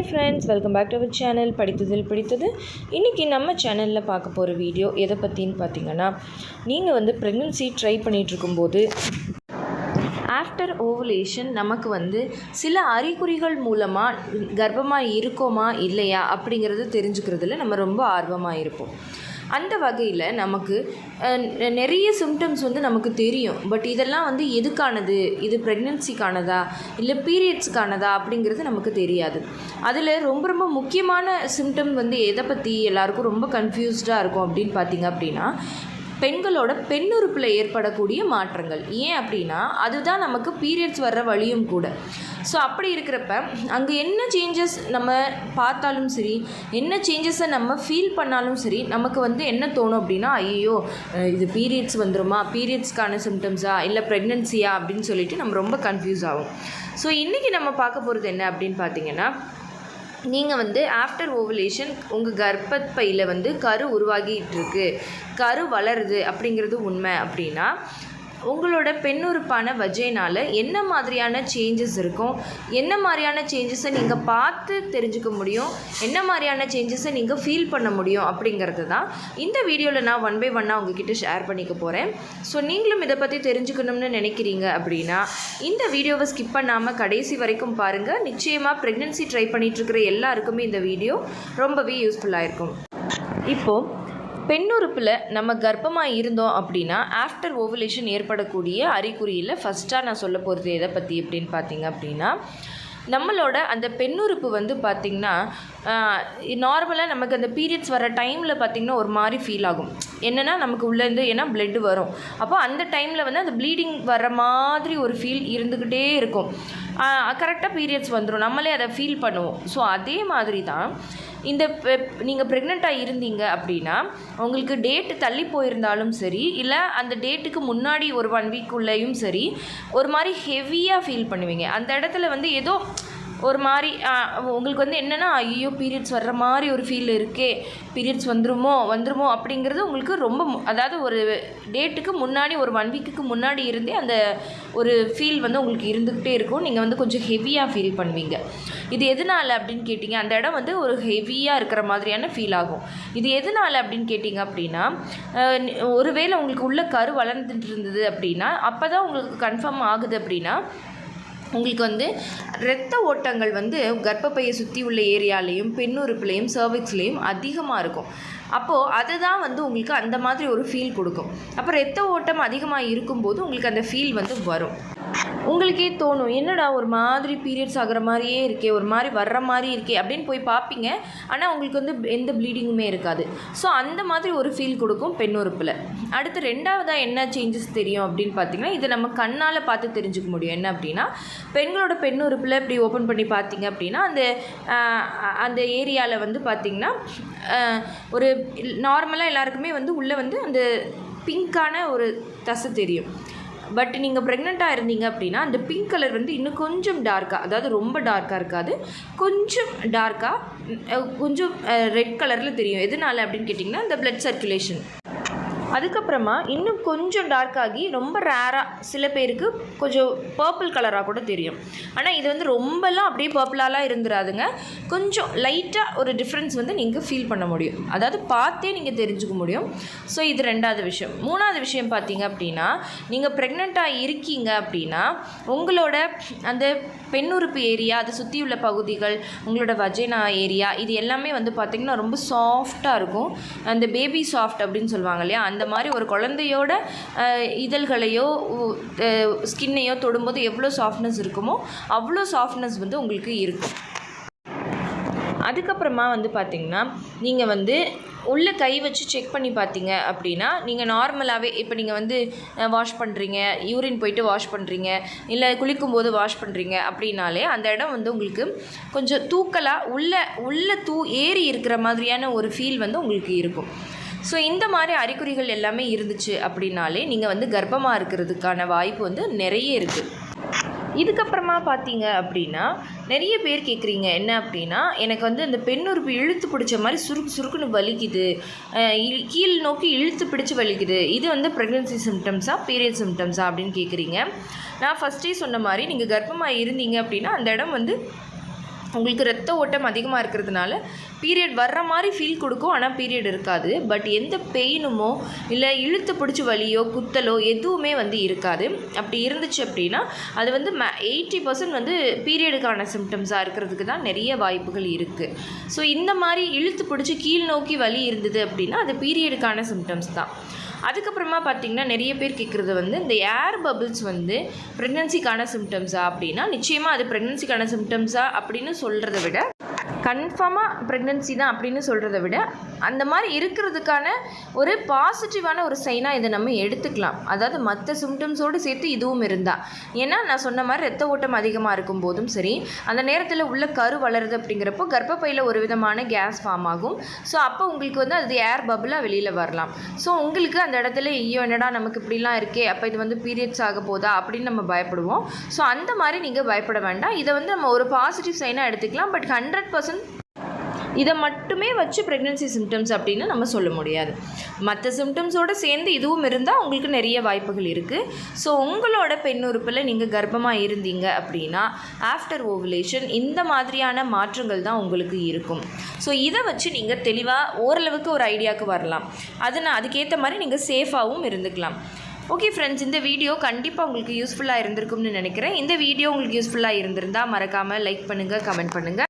Hi friends welcome back to our channel படித்ததில் பிடித்தது. இன்றைக்கி நம்ம சேனலில் பார்க்க போகிற வீடியோ எதை பற்றின்னு பார்த்தீங்கன்னா நீங்கள் வந்து ப்ரெக்னென்சி ட்ரை பண்ணிகிட்ருக்கும்போது ஆஃப்டர் ஓவலேஷன் நமக்கு வந்து சில அறிகுறிகள் மூலமாக கர்ப்பமாக இருக்கோமா இல்லையா அப்படிங்கிறது தெரிஞ்சுக்கிறதுல நம்ம ரொம்ப ஆர்வமாக இருப்போம். அந்த வகையில் நமக்கு நிறைய சிம்டம்ஸ் வந்து நமக்கு தெரியும். பட் இதெல்லாம் வந்து எதுக்கானது? இது ப்ரெக்னென்சிக்கானதா இல்லை பீரியட்ஸ்க்கானதா அப்படிங்கிறது நமக்கு தெரியாது. அதில் ரொம்ப ரொம்ப முக்கியமான சிம்டம் வந்து எதை பற்றி எல்லாருக்கும் ரொம்ப கன்ஃபியூஸ்டாக இருக்கும் அப்படின்னு பார்த்தீங்க அப்படின்னா பெண்களோட பெண்ணுறுப்பில் ஏற்படக்கூடிய மாற்றங்கள். ஏன் அப்படின்னா அதுதான் நமக்கு பீரியட்ஸ் வர்ற வழியும் கூட. ஸோ அப்படி இருக்கிறப்ப அங்கே என்ன சேஞ்சஸ் நம்ம பார்த்தாலும் சரி என்ன சேஞ்சஸை நம்ம ஃபீல் பண்ணாலும் சரி நமக்கு வந்து என்ன தோணும் அப்படின்னா ஐயோ இது பீரியட்ஸ் வந்துருமா? பீரியட்ஸ்க்கான சிம்டம்ஸா இல்லை ப்ரெக்னென்சியா அப்படின்னு சொல்லிட்டு நம்ம ரொம்ப கன்ஃபியூஸ் ஆகும். ஸோ இன்றைக்கி நம்ம பார்க்க போகிறது என்ன அப்படின்னு பார்த்தீங்கன்னா நீங்கள் வந்து ஆஃப்டர் ஓவலேஷன் உங்கள் கர்ப்பப்பையில் வந்து கரு உருவாகிட்டு இருக்கு. கரு வளருது அப்படிங்கிறது உண்மை அப்படின்னா உங்களோட பெண்ணுறுப்பான வஜைனால் என்ன மாதிரியான சேஞ்சஸ் இருக்கும்? என்ன மாதிரியான சேஞ்சஸை நீங்கள் பார்த்து தெரிஞ்சுக்க முடியும்? என்ன மாதிரியான சேஞ்சஸை நீங்கள் ஃபீல் பண்ண முடியும் அப்படிங்கிறது தான் இந்த வீடியோவில் நான் ஒன் பை ஒன்னாக உங்ககிட்ட ஷேர் பண்ணிக்க போகிறேன் ஸோ நீங்களும் இதை பற்றி தெரிஞ்சுக்கணும்னு நினைக்கிறீங்க அப்படின்னா இந்த வீடியோவை ஸ்கிப் பண்ணாமல் கடைசி வரைக்கும் பாருங்கள் நிச்சயமாக ப்ரெக்னென்சி ட்ரை பண்ணிகிட்ருக்கிற எல்லாருக்குமே இந்த வீடியோ ரொம்பவே யூஸ்ஃபுல்லாக இருக்கும். இப்போது பெண்ணுறுப்பில் நம்ம கர்ப்பமாக இருந்தோம் அப்படின்னா ஆஃப்டர் ஓவலேஷன் ஏற்படக்கூடிய அறிகுறியில் ஃபஸ்ட்டாக நான் சொல்ல போகிறது எதை பற்றி அப்படின்னு பார்த்தீங்க அப்படின்னா நம்மளோட அந்த பெண்ணுறுப்பு வந்து பார்த்திங்கன்னா நார்மலாக நமக்கு அந்த பீரியட்ஸ் வர டைமில் பார்த்திங்கன்னா ஒரு மாதிரி ஃபீல் ஆகும். என்னென்னா நமக்கு உள்ளேருந்து ஏன்னா பிளட்டு வரும். அப்போ அந்த டைமில் வந்து அந்த ப்ளீடிங் வர மாதிரி ஒரு ஃபீல் இருந்துக்கிட்டே இருக்கும். கரெக்டாக பீரியட்ஸ் வந்துடும் நம்மளே அதை ஃபீல் பண்ணுவோம். ஸோ அதே மாதிரி தான் இந்த நீங்கள் ப்ரெக்னெண்ட்டாக இருந்தீங்க அப்படின்னா உங்களுக்கு டேட்டு தள்ளி போயிருந்தாலும் சரி இல்லை அந்த டேட்டுக்கு முன்னாடி ஒரு ஒன் வீக் உள்ளேயும் சரி ஒரு மாதிரி ஹெவியாக ஃபீல் பண்ணுவீங்க. அந்த இடத்துல வந்து ஏதோ ஒரு மாதிரி உங்களுக்கு வந்து என்னென்னா ஐயோ பீரியட்ஸ் வர்ற மாதிரி ஒரு ஃபீல் இருக்கே பீரியட்ஸ் வந்துருமோ வந்துருமோ அப்படிங்கிறது உங்களுக்கு ரொம்ப அதாவது ஒரு டேட்டுக்கு முன்னாடி ஒரு ஒன் வீக்குக்கு முன்னாடி இருந்தே அந்த ஒரு ஃபீல் வந்து உங்களுக்கு இருந்துக்கிட்டே இருக்கும். நீங்கள் வந்து கொஞ்சம் ஹெவியாக ஃபீல் பண்ணுவீங்க. இது எதனால் அப்படின்னு கேட்டிங்க அந்த இடம் வந்து ஒரு ஹெவியாக இருக்கிற மாதிரியான ஃபீல் ஆகும். இது எதனால் அப்படின்னு கேட்டிங்க அப்படின்னா ஒருவேளை உங்களுக்கு உள்ள கரு வளர்ந்துட்டு இருந்தது அப்படின்னா அப்போ தான் உங்களுக்கு கன்ஃபார்ம் ஆகுது அப்படின்னா உங்களுக்கு வந்து இரத்த ஓட்டங்கள் வந்து கர்ப்பப்பையை சுற்றி உள்ள ஏரியாலையும் பெண்ணுறுப்புலையும் சர்விக்ஸ்லேயும் அதிகமாக இருக்கும். அப்போது அதுதான் வந்து உங்களுக்கு அந்த மாதிரி ஒரு ஃபீல் கொடுக்கும். அப்போ இரத்த ஓட்டம் அதிகமாக இருக்கும்போது உங்களுக்கு அந்த ஃபீல் வந்து வரும். உங்களுக்கே தோணும் என்னடா ஒரு மாதிரி பீரியட்ஸ் ஆகிற மாதிரியே இருக்கே ஒரு மாதிரி வர்ற மாதிரி இருக்கே அப்படின்னு போய் பார்ப்பீங்க ஆனால் உங்களுக்கு வந்து எந்த ப்ளீடிங்குமே இருக்காது. ஸோ அந்த மாதிரி ஒரு ஃபீல் கொடுக்கும் பெண்ணுறுப்பில் அடுத்து ரெண்டாவதாக என்ன சேஞ்சஸ் தெரியும் அப்படின்னு பார்த்தீங்கன்னா இதை நம்ம கண்ணால் பார்த்து தெரிஞ்சுக்க முடியும். என்ன அப்படின்னா பெண்களோட பெண்ணுறுப்பில் இப்படி ஓப்பன் பண்ணி பார்த்தீங்க அப்படின்னா அந்த அந்த ஏரியாவில் வந்து பார்த்திங்கன்னா ஒரு நார்மலாக எல்லாருக்குமே வந்து உள்ளே வந்து அந்த பிங்க்கான ஒரு தசை தெரியும். பட் நீங்கள் ப்ரெக்னெண்ட்டாக இருந்தீங்க அப்படின்னா அந்த பிங்க் கலர் வந்து இன்னும் கொஞ்சம் டார்க்காக அதாவது ரொம்ப டார்க்காக இருக்காது. கொஞ்சம் டார்க்காக கொஞ்சம் ரெட் கலரில் தெரியும். எதனால அப்படின்னு கேட்டிங்கன்னா இந்த ப்ளட் சர்க்குலேஷன் அதுக்கப்புறமா இன்னும் கொஞ்சம் டார்க் ஆகி ரொம்ப ரேராக சில பேருக்கு கொஞ்சம் பர்பிள் கலராக கூட தெரியும். ஆனால் இது வந்து ரொம்பலாம் அப்படியே பர்பிளாலாம் இருந்துராதுங்க கொஞ்சம் லைட்டாக ஒரு டிஃப்ரென்ஸ் வந்து நீங்கள் ஃபீல் பண்ண முடியும். அதாவது பார்த்தே நீங்கள் தெரிஞ்சுக்க முடியும். ஸோ இது ரெண்டாவது விஷயம். மூணாவது விஷயம் பார்த்தீங்க அப்படின்னா நீங்கள் ப்ரெக்னெண்ட்டாக இருக்கீங்க அப்படின்னா உங்களோட அந்த பெண்ணுறுப்பு ஏரியா அதை சுற்றி உள்ள பகுதிகள் உங்களோட வஜைனா ஏரியா இது எல்லாமே வந்து பார்த்திங்கன்னா ரொம்ப சாஃப்டாக இருக்கும். அந்த பேபி சாஃப்ட் அப்படின்னு சொல்லுவாங்க இல்லையா? அந்த மாதிரி ஒரு குழந்தையோட இதழ்களையோ ஸ்கின்னையோ தொடும்போது எவ்வளோ சாஃப்ட்னஸ் இருக்குமோ அவ்வளோ சாஃப்ட்னஸ் வந்து உங்களுக்கு இருக்கும். அதுக்கப்புறமா வந்து பார்த்திங்கன்னா நீங்கள் வந்து உள்ளே கை வச்சு செக் பண்ணி பார்த்தீங்க அப்படின்னா நீங்கள் நார்மலாகவே இப்போ நீங்கள் வந்து வாஷ் பண்ணுறீங்க யூரின் போயிட்டு வாஷ் பண்ணுறீங்க இல்லை குளிக்கும்போது வாஷ் பண்ணுறீங்க அப்படின்னாலே அந்த இடம் வந்து உங்களுக்கு கொஞ்சம் தூக்கலாக உள்ள உள்ள தூ ஏறி இருக்கிற மாதிரியான ஒரு ஃபீல் வந்து உங்களுக்கு இருக்கும். ஸோ இந்த மாதிரி அறிகுறிகள் எல்லாமே இருந்துச்சு அப்படின்னாலே நீங்கள் வந்து கர்ப்பமாக இருக்கிறதுக்கான வாய்ப்பு வந்து நிறைய இருக்குது இதுக்கப்புறமா பார்த்தீங்க அப்படின்னா நிறைய பேர் கேட்குறீங்க என்ன அப்படின்னா எனக்கு வந்து அந்த பெண்ணுறுப்பு இழுத்து பிடிச்ச மாதிரி சுருக்கு சுருக்குன்னு வலிக்குது. இழு- கீழ் நோக்கி இழுத்து பிடிச்சு வலிக்குது. இது வந்து ப்ரெக்னென்சி சிம்டம்ஸா பீரியட் சிம்டம்ஸா அப்படின்னு கேட்குறீங்க நான் ஃபஸ்ட்டே சொன்ன மாதிரி நீங்கள் கர்ப்பமாக இருந்தீங்க அப்படின்னா அந்த இடம் வந்து உங்களுக்கு ரத்த ஓட்டம் அதிகமாக இருக்கிறதுனால பீரியட் வர்ற மாதிரி ஃபீல் கொடுக்கும். ஆனால் பீரியட் இருக்காது. பட் எந்த பெயினுமோ இல்லை இழுத்து பிடிச்சி வலியோ குத்தலோ எதுவுமே வந்து இருக்காது. அப்படி இருந்துச்சு அப்படின்னா அது வந்து மே எயிட்டி பர்சன்ட் வந்து பீரியடுக்கான சிம்டம்ஸாக இருக்கிறதுக்கு தான் நிறைய வாய்ப்புகள் இருக்குது ஸோ இந்த மாதிரி இழுத்து பிடிச்சி கீழ் நோக்கி வலி இருந்தது அப்படின்னா அது பீரியடுக்கான சிம்டம்ஸ் தான். அதுக்கப்புறமா பார்த்தீங்கன்னா நிறைய பேர் கேட்குறது வந்து இந்த ஏர் பபிள்ஸ் வந்து ப்ரெக்னன்சிக்கான சிம்டம்ஸா அப்படின்னா நிச்சயமாக அது ப்ரெக்னன்சிக்கான சிம்டம்ஸா அப்படின்னு சொல்கிறத விட கன்ஃபார்மாக ப்ரெக்னன்சி தான் அப்படின்னு சொல்கிறத விட அந்த மாதிரி இருக்கிறதுக்கான ஒரு பாசிட்டிவான ஒரு சைனாக இதை நம்ம எடுத்துக்கலாம். அதாவது மற்ற சிம்டம்ஸோடு சேர்த்து இதுவும் இருந்தால் ஏன்னா நான் சொன்ன மாதிரி ரத்த ஓட்டம் அதிகமாக இருக்கும் போதும் சரி அந்த நேரத்தில் உள்ள கரு வளருது அப்படிங்கிறப்போ கர்ப்பப்பையில் ஒரு விதமான கேஸ் ஃபார்ம் ஆகும். ஸோ அப்போ உங்களுக்கு வந்து அது ஏர் பபுளாக வெளியில் வரலாம். ஸோ உங்களுக்கு அந்த இடத்துல ஐயோ என்னடா நமக்கு இப்படிலாம் இருக்கே அப்போ இது வந்து பீரியட்ஸ் ஆக போதா? அப்படின்னு நம்ம பயப்படுவோம். ஸோ அந்த மாதிரி நீங்கள் பயப்பட வேண்டாம். இதை வந்து நம்ம ஒரு பாசிட்டிவ் சைனாக எடுத்துக்கலாம். பட் ஹண்ட்ரட் பர்சன்ட் இதை மட்டுமே வச்சு ப்ரெக்னென்சி சிம்டம்ஸ் அப்படின்னு நம்ம சொல்ல முடியாது. மற்ற சிம்டம்ஸோடு சேர்ந்து இதுவும் இருந்தால் உங்களுக்கு நிறைய வாய்ப்புகள் இருக்குது ஸோ உங்களோட பெண் உறுப்பில் நீங்கள் கர்ப்பமாக இருந்தீங்க அப்படின்னா ஆஃப்டர் ஓவுலேஷன் இந்த மாதிரியான மாற்றங்கள் தான் உங்களுக்கு இருக்கும். ஸோ இதை வச்சு நீங்கள் தெளிவாக ஓரளவுக்கு ஒரு ஐடியாவுக்கு வரலாம். அது நான் அதுக்கேற்ற மாதிரி நீங்கள் சேஃபாகவும் இருந்துக்கலாம். ஓகே ஃப்ரெண்ட்ஸ் இந்த வீடியோ கண்டிப்பாக உங்களுக்கு யூஸ்ஃபுல்லாக இருந்திருக்கும்னு நினைக்கிறேன். இந்த வீடியோ உங்களுக்கு யூஸ்ஃபுல்லாக இருந்திருந்தால் மறக்காமல் லைக் பண்ணுங்கள் கமெண்ட் பண்ணுங்கள்